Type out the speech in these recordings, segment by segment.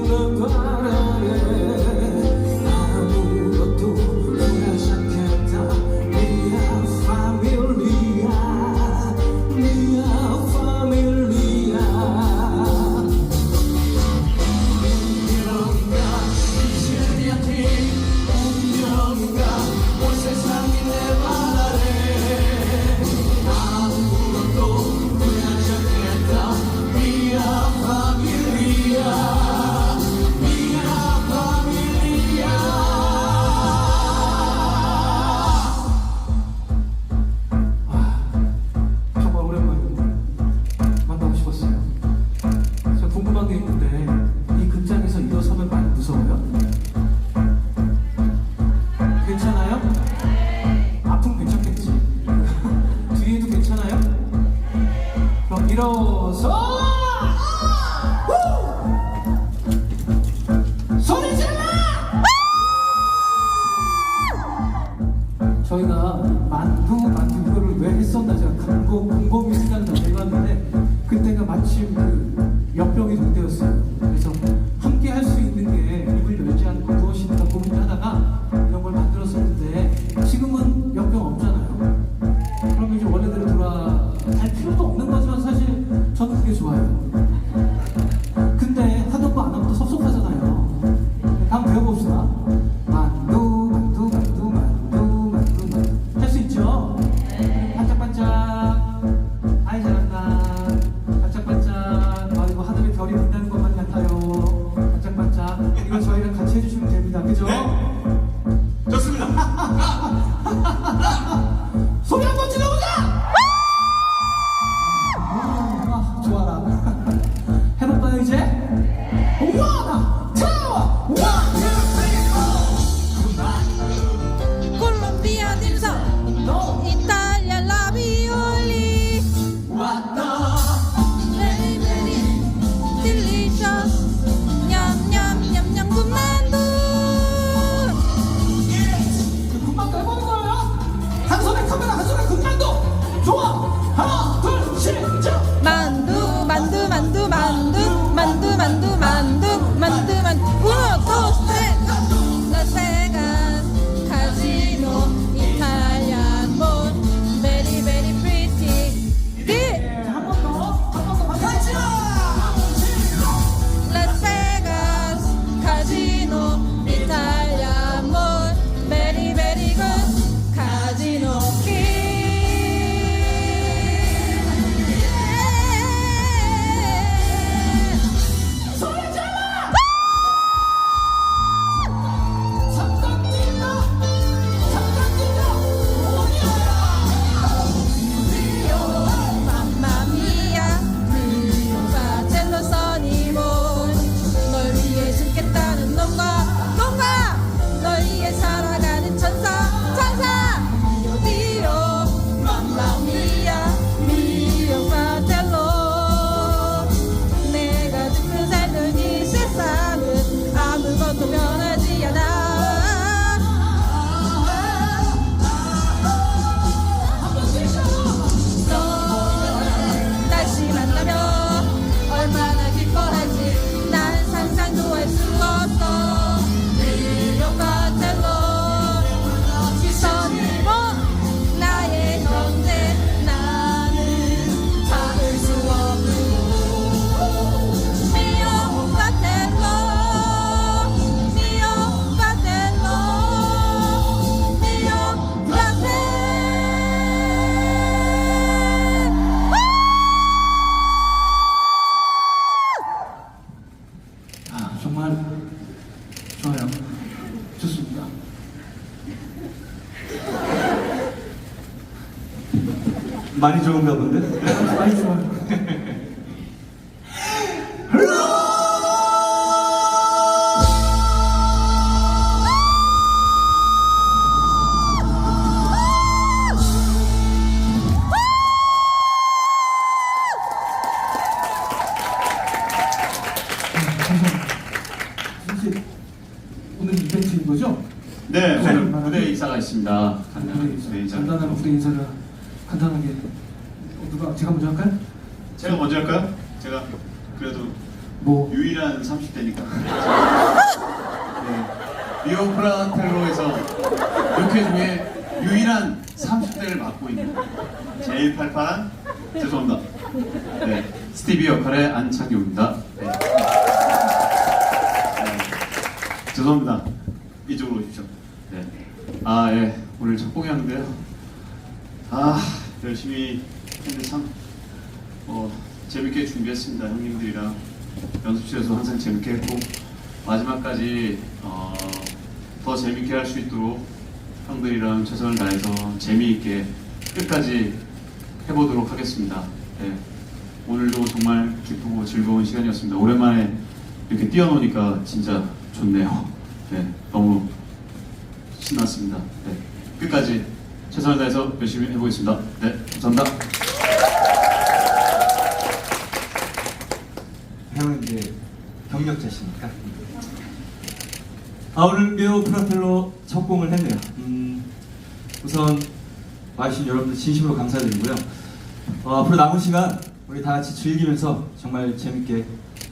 the 정말 좋아요. 좋습니다. 많이 좋은가 본데? 많이 좋아요. 드리겠습니다. 간단하게 저희 이제 간단한 무대 인사를 간단하게 어, 누가 제가 먼저 할까요? 제가 먼저 할까요? 제가 그래도 뭐 유일한 30대니까. 네. 리오프라텔로에서 이렇게 중에 유일한 30대를 맡고 있는 제일 팔팔한 죄송합니다. 네. 스티비 역할의 안창규입니다. 네. 네. 죄송합니다. 아, 예. 오늘 첫 공연인데요. 아, 열심히 했는데 참, 어, 재밌게 준비했습니다. 형님들이랑. 연습실에서 항상 재밌게 했고, 마지막까지, 어, 더 재밌게 할 수 있도록 형들이랑 최선을 다해서 재미있게 끝까지 해보도록 하겠습니다. 예. 오늘도 정말 기쁘고 즐거운 시간이었습니다. 오랜만에 이렇게 뛰어노니까 진짜 좋네요. 네, 너무 신났습니다. 네. 끝까지 최선을 다해서 열심히 해보겠습니다. 네, 감사합니다. 형은 이제 경력자시니까 아우른 배우 프라펠로 첫 공을 했네요. 음, 우선 와주신 여러분들 진심으로 감사드리고요. 어, 앞으로 남은 시간 우리 다 같이 즐기면서 정말 재밌게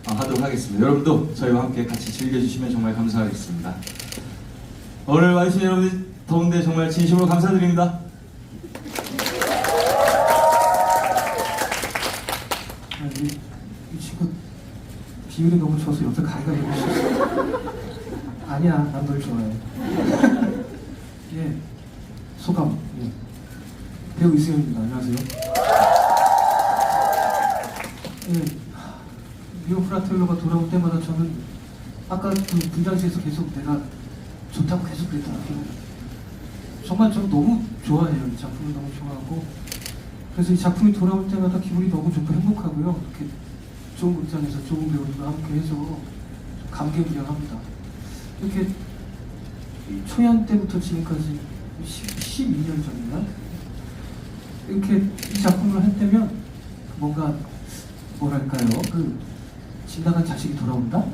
어, 하도록 하겠습니다. 여러분도 저희와 함께 같이 즐겨주시면 정말 감사하겠습니다. 오늘 와주신 여러분들 더운데 정말 진심으로 감사드립니다. 아, 이, 이 친구 비율이 너무 좋아서 옆에 가기가 너무 싫어. 아니야, 난 널 좋아해. 예, 소감. 예. 배우 이승현입니다. 안녕하세요. 예, 미오 프라텔로가 돌아올 때마다 저는 아까 그 분장실에서 계속 내가 좋다고 계속 그랬더라고요. 정말 저는 너무 좋아해요. 이 작품을 너무 좋아하고 그래서 이 작품이 돌아올 때마다 기분이 너무 좋고 행복하고요. 이렇게 좋은 극장에서 좋은 배우들과 함께 해서 좀 감개무량합니다. 이렇게 이 초연 때부터 지금까지 10, 12년 전인가? 이렇게 이 작품을 할 때면 뭔가 뭐랄까요? 그 지나간 자식이 돌아온다?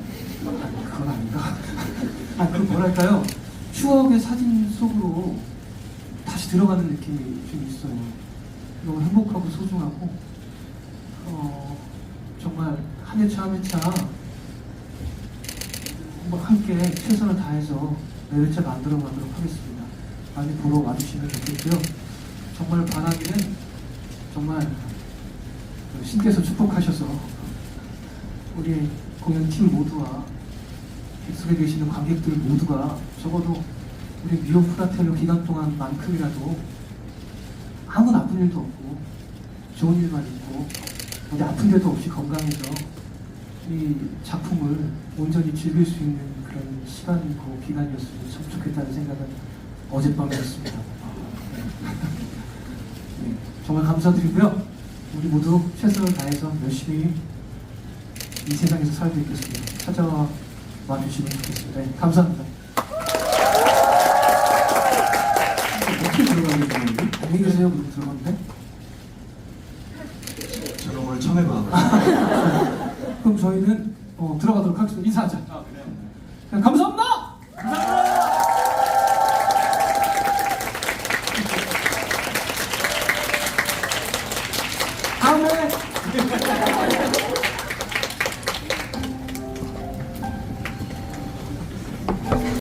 그건 아닌가? 아, 그 뭐랄까요? 추억의 사진 속으로 다시 들어가는 느낌이 좀 있어요. 너무 행복하고 소중하고 어, 정말 한 회차 한 회차 뭐 함께 최선을 다해서 매 회차 만들어 가도록 하겠습니다. 많이 보러 와주시면 좋겠고요. 정말 바라기는 정말 그 신께서 축복하셔서 우리 공연 팀 모두와 객석에 계시는 관객들 모두가 적어도 우리 미오 프라텔로 기간 동안만큼이라도 아무 나쁜 일도 없고 좋은 일만 있고 어디 아픈 데도 없이 건강해서 이 작품을 온전히 즐길 수 있는 그런 시간이고 기간이었으면 참 좋겠다는 생각은 어젯밤이었습니다. 네, 정말 감사드리고요. 우리 모두 최선을 다해서 열심히 이 세상에서 살고 있겠습니다. 찾아와 주시면 좋겠습니다. 네, 감사합니다. 어떻게 들어가는 거예요? 안녕히 계세요. 그럼 들어갔는데? 저는 오늘 처음 해봐가지고. 그럼 저희는 어, 들어가도록 하겠습니다. 인사하자. 감사합니다.